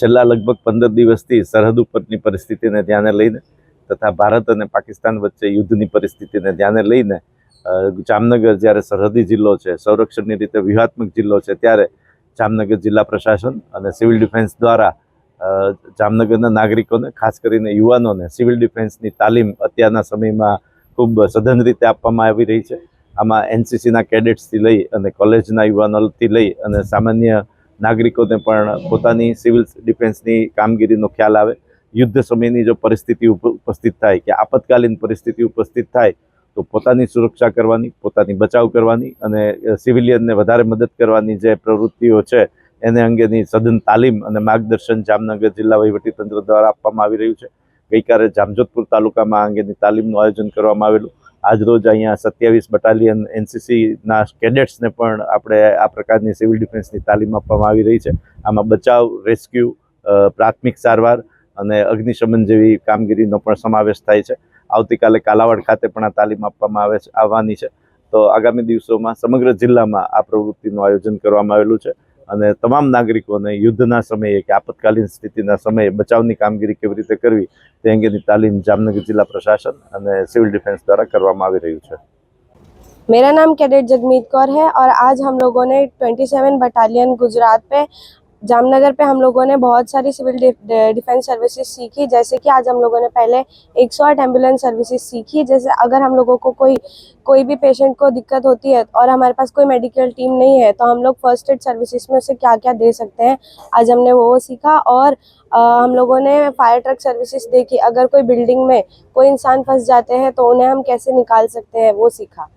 છેલ્લા લગભગ પંદર દિવસથી સરહદ ઉપરની પરિસ્થિતિને ધ્યાને લઈને તથા ભારત અને પાકિસ્તાન વચ્ચે યુદ્ધની પરિસ્થિતિને ધ્યાને લઈને જામનગર જ્યારે સરહદી જિલ્લો છે, સંરક્ષણની રીતે વ્યૂહાત્મક જિલ્લો છે, ત્યારે જામનગર જિલ્લા પ્રશાસન અને સિવિલ ડિફેન્સ દ્વારા જામનગરના નાગરિકોને, ખાસ કરીને યુવાનોને સિવિલ ડિફેન્સની તાલીમ અત્યારના સમયમાં ખૂબ સઘન રીતે આપવામાં આવી રહી છે. આમાં એનસીસીના કેડેટ્સથી લઈ અને કોલેજના યુવાનોથી લઈ અને સામાન્ય નાગરિકોને પણ પોતાની સિવિલ ડિફેન્સની કામગીરીનો ખ્યાલ આવે. યુદ્ધ સમયની જો પરિસ્થિતિ ઉપ- ઉપસ્થિત થાય કે આપતકાલીન પરિસ્થિતિ ઉપસ્થિત થાય, તો પોતાની સુરક્ષા કરવાની, પોતાની બચાવ કરવાની અને સિવિલિયનને વધારે મદદ કરવાની જે પ્રવૃત્તિઓ છે, એને અંગેની સઘન તાલીમ અને માર્ગદર્શન જામનગર જિલ્લા વહીવટીતંત્ર દ્વારા આપવામાં આવી રહ્યું છે. ગઈકાલે જામજોધપુર તાલુકામાં આ અંગેની તાલીમનું આયોજન કરવામાં આવેલું. આજરોજ અહીંયા સત્યાવીસ બટાલિયન એનસીસીના કેડેટ્સને પણ આપણે આ પ્રકારની સિવિલ ડિફેન્સની તાલીમ આપવામાં આવી રહી છે. આમાં બચાવ રેસ્ક્યુ પ્રાથમિક સારવાર અને અગ્નિશમન જેવી કામગીરીનો પણ સમાવેશ થાય છે. આવતીકાલે કાલાવાડ ખાતે પણ આ તાલીમ આપવામાં આવે છે, આવવાની છે. તો આગામી દિવસોમાં સમગ્ર જિલ્લામાં આ પ્રવૃત્તિનું આયોજન કરવામાં આવેલું છે. અને તમામ નાગરિકોને યુદ્ધના સમયે કે આપતકાલીન સ્થિતિના સમયે બચાવની કામગીરી કેવી રીતે કરવી તે અંગેની તાલીમ જામનગર જિલ્લા પ્રશાસન અને સિવિલ ડિફેન્સ દ્વારા કરવામાં આવી રહ્યું છે मेरा नाम कैडेट जगमीत कौर है और आज हम लोगों ने 27 बटालियन गुजरात पे जामनगर पे हम लोगों ने बहुत सारी सिविल डिफेंस सर्विसेज़ सीखी जैसे कि आज हम लोगों ने पहले 108 एंबुलेंस सर्विसेज़ सीखी जैसे अगर हम लोगों को कोई कोई भी पेशेंट को दिक्कत होती है और हमारे पास कोई मेडिकल टीम नहीं है तो हम लोग फ़र्स्ट एड सर्विसेज़ में उसे क्या क्या दे सकते हैं आज हमने वो सीखा और अ, हम लोगों ने फायर ट्रक सर्विसेज़ देखी अगर कोई बिल्डिंग में कोई इंसान फंस जाते हैं तो उन्हें हम कैसे निकाल सकते हैं वो सीखा।